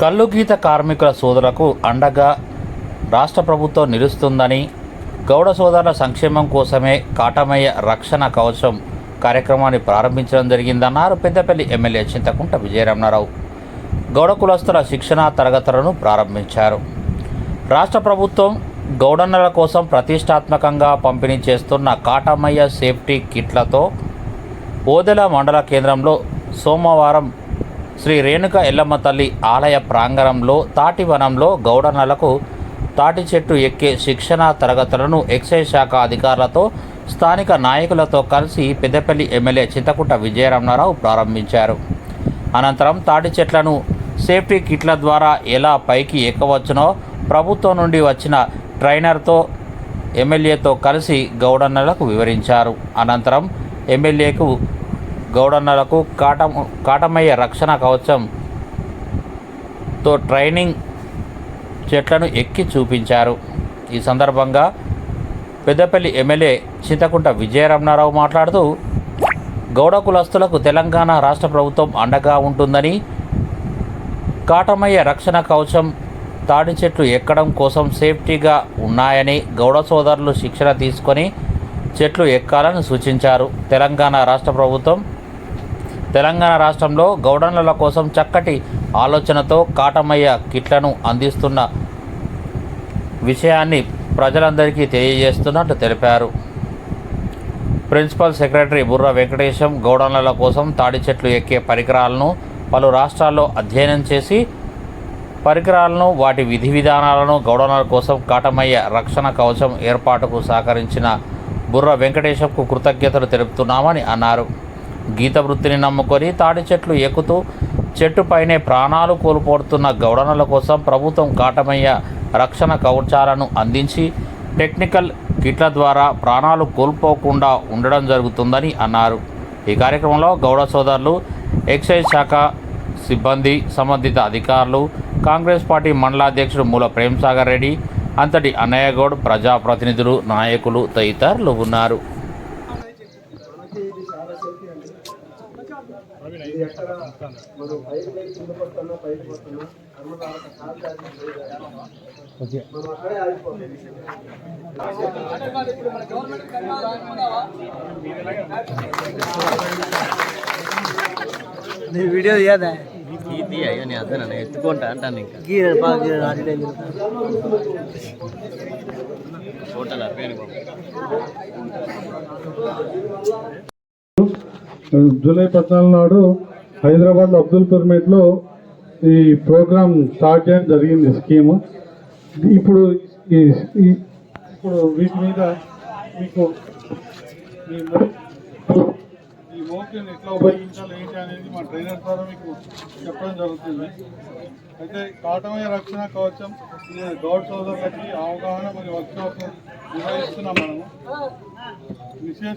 కల్లు గీత కార్మికుల సోదరులకు అండగా రాష్ట్ర ప్రభుత్వం నిలుస్తుందని గౌడ సోదరుల సంక్షేమం కోసమే కాటమయ్య రక్షణ కవచం కార్యక్రమాన్ని ప్రారంభించడం జరిగిందన్నారు పెద్దపల్లి ఎమ్మెల్యే చింతకుంట విజయరమణారావు. గౌడ కులస్తుల శిక్షణ తరగతులను ప్రారంభించారు. రాష్ట్ర ప్రభుత్వం గౌడన్నల కోసం ప్రతిష్టాత్మకంగా పంపిణీ చేస్తున్న కాటమయ్య సేఫ్టీ కిట్లతో ఓదెల మండల కేంద్రంలో సోమవారం శ్రీ రేణుక ఎల్లమ్మ తల్లి ఆలయ ప్రాంగణంలో తాటివనంలో గౌడన్నలకు తాటి చెట్టు ఎక్కే శిక్షణ తరగతులను ఎక్సైజ్ శాఖ అధికారులతో స్థానిక నాయకులతో కలిసి పెద్దపల్లి ఎమ్మెల్యే చింతకుట విజయరమణారావు ప్రారంభించారు. అనంతరం తాటి చెట్లను సేఫ్టీ కిట్ల ద్వారా ఎలా పైకి ఎక్కవచ్చునో ప్రభుత్వం నుండి వచ్చిన ట్రైనర్తో ఎమ్మెల్యేతో కలిసి గౌడన్నలకు వివరించారు. అనంతరం ఎమ్మెల్యేకు గౌడన్నలకు కాటం కాటమయ్య రక్షణ కవచంతో ట్రైనింగ్ చెట్లను ఎక్కి చూపించారు. ఈ సందర్భంగా పెద్దపల్లి ఎమ్మెల్యే చింతకుంట విజయరమణారావు మాట్లాడుతూ గౌడ కులస్తులకు తెలంగాణ రాష్ట్ర ప్రభుత్వం అండగా ఉంటుందని కాటమయ్య రక్షణ కవచం తాడి చెట్లు ఎక్కడం కోసం సేఫ్టీగా ఉన్నాయని గౌడ సోదరులు శిక్షణ తీసుకొని చెట్లు ఎక్కాలని సూచించారు. తెలంగాణ రాష్ట్ర ప్రభుత్వం తెలంగాణ రాష్ట్రంలో గౌడన్ల కోసం చక్కటి ఆలోచనతో కాటమయ్య కిట్లను అందిస్తున్న విషయాన్ని ప్రజలందరికీ తెలియజేస్తున్నట్టు తెలిపారు. ప్రిన్సిపల్ సెక్రటరీ బుర్ర వెంకటేశం గౌడన్ల కోసం తాడి చెట్లు ఎక్కే పరికరాలను పలు రాష్ట్రాల్లో అధ్యయనం చేసి పరికరాలను వాటి విధి విధానాలను గౌడనల కోసం కాటమయ్య రక్షణ కవచం ఏర్పాటుకు సహకరించిన బుర్ర వెంకటేశంకు కృతజ్ఞతలు తెలుపుతున్నామని అన్నారు. గీత వృత్తిని నమ్ముకొని తాడి చెట్లు ఎక్కుతూ చెట్టుపైనే ప్రాణాలు కోల్పోతున్న గౌడనల కోసం ప్రభుత్వం కాటమయ్య రక్షణ కవచాలను అందించి టెక్నికల్ కిట్ల ద్వారా ప్రాణాలు కోల్పోకుండా ఉండడం జరుగుతుందని అన్నారు. ఈ కార్యక్రమంలో గౌడ సోదరులు ఎక్సైజ్ శాఖ సిబ్బంది సంబంధిత అధికారులు కాంగ్రెస్ పార్టీ మండలాధ్యక్షుడు మూల ప్రేమ్సాగర్ రెడ్డి అంతటి అన్నయ్యగౌడ్ ప్రజాప్రతినిధులు నాయకులు తదితరులు ఉన్నారు. మనం పైకి వెళ్ళి కింద పడుతున్నా పైకి పోతున్నా అన్నదాక కాలు మనం అక్కడే ఆగిపోతాం నీ వీడియో తీయదా? ఇది అయ్యో నేను అదే నన్ను ఎత్తుకుంటా అంటాను ఇంకా. గీర బాగా అప్పేను బాబు. జూలై పద్నాలుగు నాడు హైదరాబాద్ అబ్దుల్ పర్మేట్లో ఈ ప్రోగ్రామ్ స్టార్ట్ చేయడం జరిగింది స్కీమ్. ఇప్పుడు ఈ ఇప్పుడు వీటి మీద మీకు ఈ మో- ఎట్లా ఉపయోగించాలి ఏంటి అనేది మా ట్రైనర్ ద్వారా మీకు చెప్పడం జరుగుతుంది. అయితే కాటమయ రక్షణ కవచం గౌడ్ సోదరులకి అవగాహన మరియు వర్క్షాప్ నిర్వహిస్తున్నాం మనము. విశేష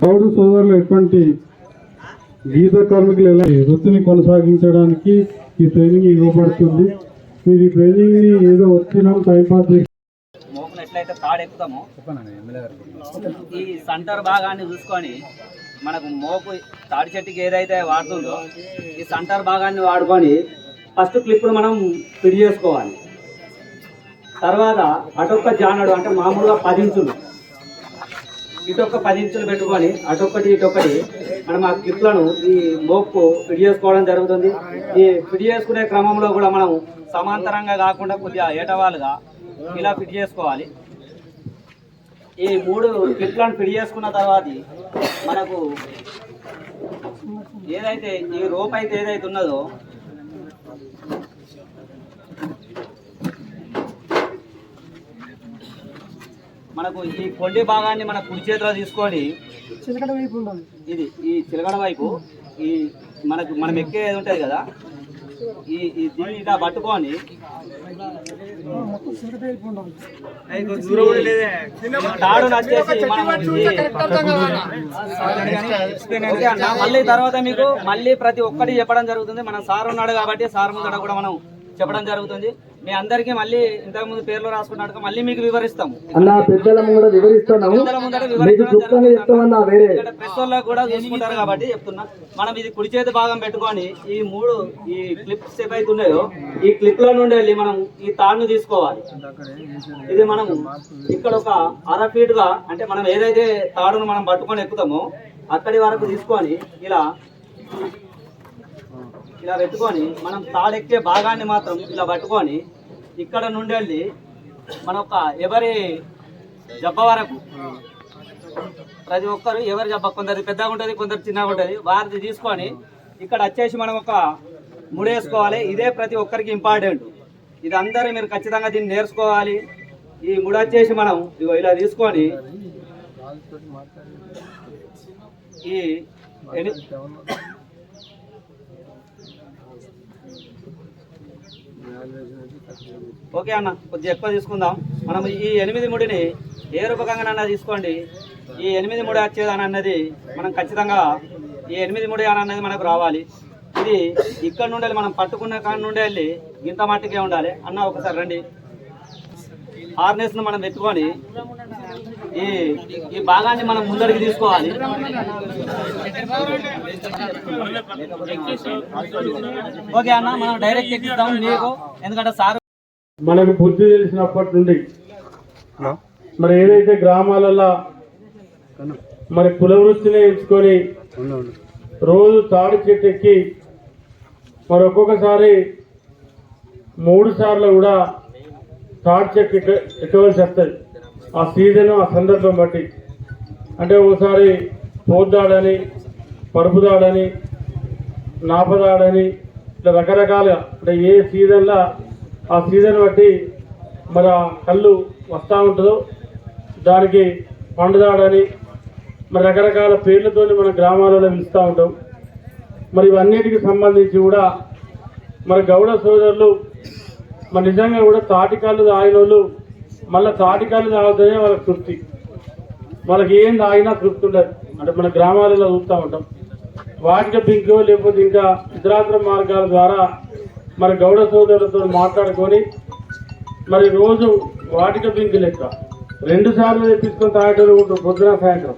పౌరు సోదరులు ఎటువంటి గీత కార్మికులు ఎలా వృత్తిని కొనసాగించడానికి ఈ ట్రైనింగ్ ఇవ్వబడుతుంది? మీరు ఈ ట్రైనింగ్ని ఏదో వచ్చిన టైం పాస్ చేసి మోపును ఎట్లయితే ఈ సంటర్ భాగాన్ని చూసుకొని మనకు మోపు తాడి చెట్టుకి ఏదైతే వాడుతుందో ఈ సంటర్ భాగాన్ని వాడుకొని ఫస్ట్ క్లిప్ను మనం ఫిట్ చేసుకోవాలి. తర్వాత అటొక్క జానడు అంటే మామూలుగా పదించులు ఇటొక్క పది ఇంచులు పెట్టుకొని అటొక్కటి ఇటొక్కటి మనం ఆ క్లిప్లను ఈ మోపు ఫిట్ చేసుకోవడం జరుగుతుంది. ఈ ఫిట్ చేసుకునే క్రమంలో కూడా మనం సమాంతరంగా కాకుండా కొద్దిగా ఏటవాలుగా ఇలా ఫిట్ చేసుకోవాలి. ఈ మూడు క్లిప్లను ఫిట్ చేసుకున్న తర్వాత మనకు ఏదైతే ఈ రోప్ అయితే ఏదైతే ఉన్నదో మనకు ఈ కొండి భాగాన్ని మన కుడి చేతిలో తీసుకొని చిలకడ వైపు ఉండాలి. ఇది ఈ చిలకడ వైపు ఈ మనకు మనం ఎక్కేది ఉంటుంది కదా? ఈ ఈ దీన్ని ఇలా పట్టుకొని మొత్తం చిలకడ వైపు ఉండాలి. తాడును వచ్చేసి మనం మళ్ళీ తర్వాత మీకు మళ్ళీ ప్రతి ఒక్కటి చెప్పడం జరుగుతుంది. మన సార్ ఉన్నాడు కాబట్టి సార్ ముందర కూడా మనం చెప్పడం జరుగుతుంది. మీ అందరికీ మళ్ళీ ఇంతకు ముందు పేర్లు రాసుకున్నట్టుగా మళ్ళీ మీకు వివరిస్తాము. అన్న పెద్దలను కూడా వివరిస్తున్నాము. పెద్దల ప్రెస్ వాళ్ళకు కూడా చూసుకుంటారు కాబట్టి చెప్తున్నా. మనం ఇది కుడి చేతి భాగం పెట్టుకొని ఈ మూడు ఈ క్లిప్స్ ఏవైతే ఉన్నాయో ఈ క్లిప్లో నుండి వెళ్ళి మనం ఈ తాడును తీసుకోవాలి. ఇది మనం ఇక్కడ ఒక అర ఫీట్గా అంటే మనం ఏదైతే తాడును మనం పట్టుకొని ఎక్కుతామో అక్కడి వరకు తీసుకొని ఇలా ఇలా పెట్టుకొని మనం తాడెక్కే భాగాన్ని మాత్రం ఇలా పట్టుకొని ఇక్కడ నుండి వెళ్ళి మన ఒక ఎవరి జబ్బ వరకు ప్రతి ఒక్కరు ఎవరి జబ్బ? కొందరు పెద్దగా ఉంటుంది కొందరు చిన్నగా ఉంటుంది. వారిది తీసుకొని ఇక్కడ వచ్చేసి మనం ఒక ముడేసుకోవాలి ఇదే ప్రతి ఒక్కరికి ఇంపార్టెంట్. ఇది అందరూ మీరు ఖచ్చితంగా దీన్ని నేర్చుకోవాలి. ఈ ముడి వచ్చేసి మనం ఇగో ఇలా తీసుకొని ఈ ఓకే అన్న కొద్దిగా ఎక్కువ తీసుకుందాం. మనం ఈ ఎనిమిది ముడిని ఏ రూపకంగానన్నా తీసుకోండి. ఈ ఎనిమిది ముడి వచ్చేదని అన్నది మనం ఖచ్చితంగా ఈ ఎనిమిది ముడి అని అన్నది మనకు రావాలి. ఇది ఇక్కడ నుండి వెళ్ళి మనం పట్టుకున్న కాడి నుండి వెళ్ళి గింత మట్టికే ఉండాలి. అన్న ఒకసారి రండి. హార్నెస్ను మనం పెట్టుకొని ఈ ఈ భాగాన్ని మనం ముందరికి తీసుకోవాలి. ఓకే అన్న మనం డైరెక్ట్ ఎక్కిస్తాం నీకు ఎందుకంటే సార్ మనకు బుద్ధి తెలిసినప్పటి నుండి మరి ఏదైతే గ్రామాలలో మరి కుల వృత్తిని ఎంచుకొని రోజు తాడి చెట్టు ఎక్కి మరి ఒక్కొక్కసారి మూడు సార్లు కూడా తాడి చెట్టు ఎక్క ఎక్కవలసి వస్తుంది. ఆ సీజన్ ఆ సందర్భం బట్టి. అంటే ఒకసారి పోద్దాడని పరుపుదాడని నాపదాడని ఇట్లా రకరకాల అంటే ఏ సీజన్లో ఆ సీజన్ బట్టి మరి ఆ కళ్ళు వస్తూ ఉంటుందో దానికి పండుదాడని మరి రకరకాల పేర్లతో మన గ్రామాలలో పిలుస్తూ ఉంటాం. మరి ఇవన్నిటికి సంబంధించి కూడా మరి గౌడ సోదరులు మరి నిజంగా కూడా తాటికాళ్ళు తాగిన వాళ్ళు మళ్ళీ తాటికాయలు తాగుతూనే వాళ్ళకి తృప్తి. వాళ్ళకి ఏం తాగినా తృప్తి ఉండదు. అంటే మన గ్రామాలలో చూస్తూ ఉంటాం. వాటిక పింకో లేకపోతే ఇంకా ఇతరాతర మార్గాల ద్వారా మరి గౌడ సోదరులతో మాట్లాడుకొని మరి రోజు వాటిక పింక్ లెక్క రెండు సార్లు తెప్పించుకొని తాగేటోళ్ళు ఉంటారు పొద్దున సాయంత్రం.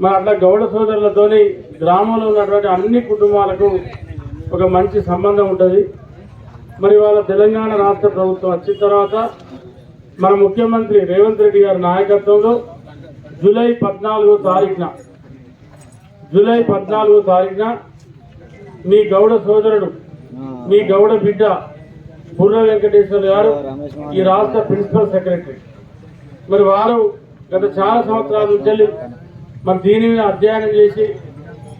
మరి అట్లా గౌడ సోదరులతోని గ్రామంలో ఉన్నటువంటి అన్ని కుటుంబాలకు ఒక మంచి సంబంధం ఉంటుంది. మరి వాళ్ళ తెలంగాణ రాష్ట్ర ప్రభుత్వం వచ్చిన తర్వాత మన ముఖ్యమంత్రి రేవంత్ రెడ్డి గారి నాయకత్వంలో జూలై పద్నాలుగో తారీఖున జూలై పద్నాలుగో తారీఖున మీ గౌడ సోదరుడు మీ గౌడ బిడ్డ బుర్ర వెంకటేశ్వర గారు ఈ రాష్ట్ర ప్రిన్సిపల్ సెక్రటరీ. మరి వారు గత చాలా సంవత్సరాల నుంచి మరి దీని మీద అధ్యయనం చేసి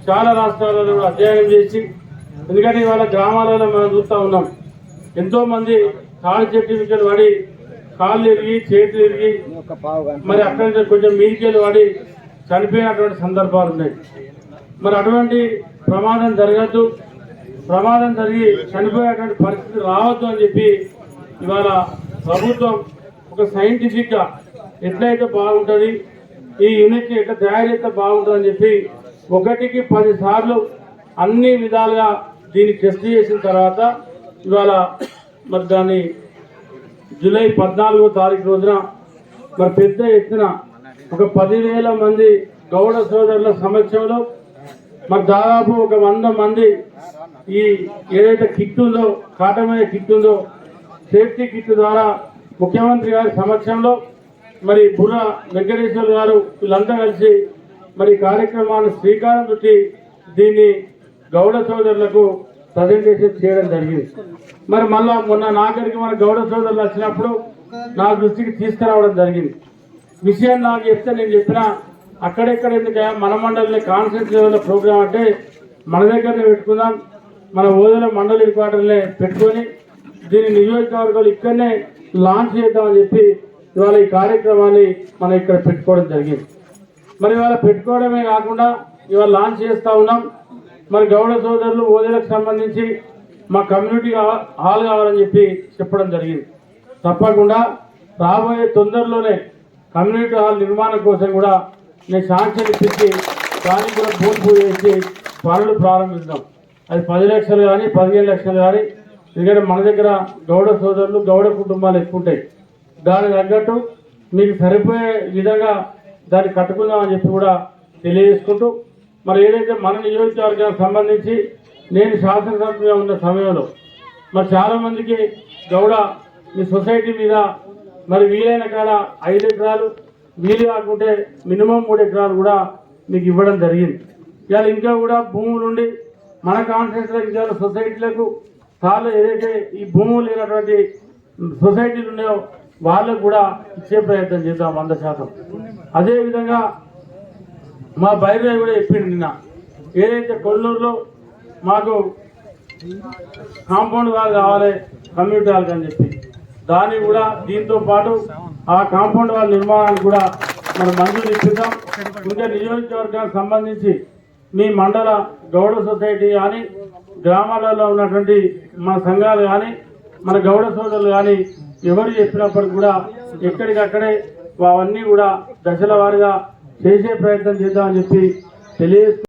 చాలా రాష్ట్రాలలో కూడా అధ్యయనం చేసి ఎందుకంటే ఇవాళ గ్రామాలలో మనం చూస్తూ ఉన్నాం. ఎంతోమంది మంది తాళి చెట్టు పడి కాళ్ళు ఎరిగి చేతులు ఎరిగి మరి అక్కడి నుంచి కొంచెం మీదికెళ్ళి వాడి చనిపోయినటువంటి సందర్భాలు ఉన్నాయి. మరి అటువంటి ప్రమాదం జరగద్దు. ప్రమాదం జరిగి చనిపోయేటువంటి పరిస్థితి రావద్దు అని చెప్పి ఇవాళ ప్రభుత్వం ఒక సైంటిఫిక్గా ఎట్లయితే బాగుంటుంది ఈ యూనిట్ ఎట్లా తయారు చేస్తే బాగుంటుంది అని చెప్పి ఒకటికి పది సార్లు అన్ని విధాలుగా దీన్ని టెస్ట్ చేసిన తర్వాత ఇవాళ మరి దాన్ని జూలై పద్నాలుగో తారీఖు రోజున మరి పెద్ద ఎత్తున ఒక పదివేల మంది గౌడ సోదరుల సమక్షంలో మరి దాదాపు ఒక వంద మంది ఈ ఏదైతే కిట్ ఉందో కాటమైన కిట్ ఉందో సేఫ్టీ కిట్ ద్వారా ముఖ్యమంత్రి గారి సమక్షంలో మరి బుర్ర వెంకటేశ్వర గారు వీళ్ళంతా కలిసి మరి కార్యక్రమాలు కార్యక్రమాన్ని శ్రీకారం చుట్టి దీన్ని గౌడ సోదరులకు ప్రజెంటేషన్ చేయడం జరిగింది. మరి మళ్ళా మొన్న నాగరికి మన గౌడ సోదరులు వచ్చినప్పుడు నా దృష్టికి తీసుకురావడం జరిగింది. విషయం నాకు చెప్తే నేను చెప్పిన అక్కడెక్కడ ఎందుకంటే మన మండలిని కాన్సెప్ట్ లెవెల్ ప్రోగ్రామ్ అంటే మన దగ్గరనే పెట్టుకుందాం మన ఓదల మండలి క్వార్టర్లే పెట్టుకొని దీని నియోజకవర్గాలు ఇక్కడనే లాంచ్ చేద్దామని చెప్పి ఇవాళ ఈ కార్యక్రమాన్ని మనం ఇక్కడ పెట్టుకోవడం జరిగింది. మరి ఇవాళ పెట్టుకోవడమే కాకుండా ఇవాళ లాంచ్ చేస్తూ ఉన్నాం. మరి గౌడ సోదరులు ఓదలకు సంబంధించి మా కమ్యూనిటీ హాల్ కావాలని చెప్పి చెప్పడం జరిగింది. తప్పకుండా రాబోయే తొందరలోనే కమ్యూనిటీ హాల్ నిర్మాణం కోసం కూడా నేను శాంక్షన్ ఇప్పించి దానికి కూడా భూమి పూజ చేసి పనులు ప్రారంభిద్దాం. అది పది లక్షలు కానీ పదిహేను లక్షలు కానీ ఎందుకంటే మన దగ్గర గౌడ సోదరులు గౌడ కుటుంబాలు ఎక్కువ ఉంటాయి. దానికి తగ్గట్టు మీకు సరిపోయే విధంగా దాన్ని కట్టుకుందామని చెప్పి కూడా తెలియజేసుకుంటూ మరి ఏదైతే మన నియోజకవర్గానికి సంబంధించి నేను శాసనసభ్యుగా ఉన్న సమయంలో మరి చాలామందికి గౌడ మీ సొసైటీ మీద మరి వీలైన కాడ ఐదు ఎకరాలు వీలు కాకుంటే మినిమం మూడు ఎకరాలు కూడా మీకు ఇవ్వడం జరిగింది. ఇవాళ ఇంకా కూడా భూములు ఉండి మన కాన్ఫరెన్స్లో ఇంకా సొసైటీలకు సార్లు ఏదైతే ఈ భూములు లేనటువంటి సొసైటీలు ఉన్నాయో వాళ్ళకు కూడా ఇచ్చే ప్రయత్నం చేద్దాం వంద శాతం. అదేవిధంగా మా బైరాయి కూడా చెప్పిండు నిన్న. ఏదైతే కొల్లూరులో మాకు కాంపౌండ్ వాల్ కావాలి కమ్యూనిటీ వాళ్ళకి అని చెప్పి దాన్ని కూడా దీంతో పాటు ఆ కాంపౌండ్ వాల్ నిర్మాణానికి కూడా మనం మంజూరు ఇప్పిద్దాం ఇంకా నియోజకవర్గానికి సంబంధించి మీ మండల గౌడ సొసైటీ కానీ గ్రామాలలో ఉన్నటువంటి మన సంఘాలు కానీ మన గౌడ సోదరులు కానీ ఎవరు చెప్పినప్పటికి కూడా ఎక్కడికక్కడే అవన్నీ కూడా దశల వారీగా చేసే ప్రయత్నం చేద్దామని చెప్పి తెలియజేస్తూ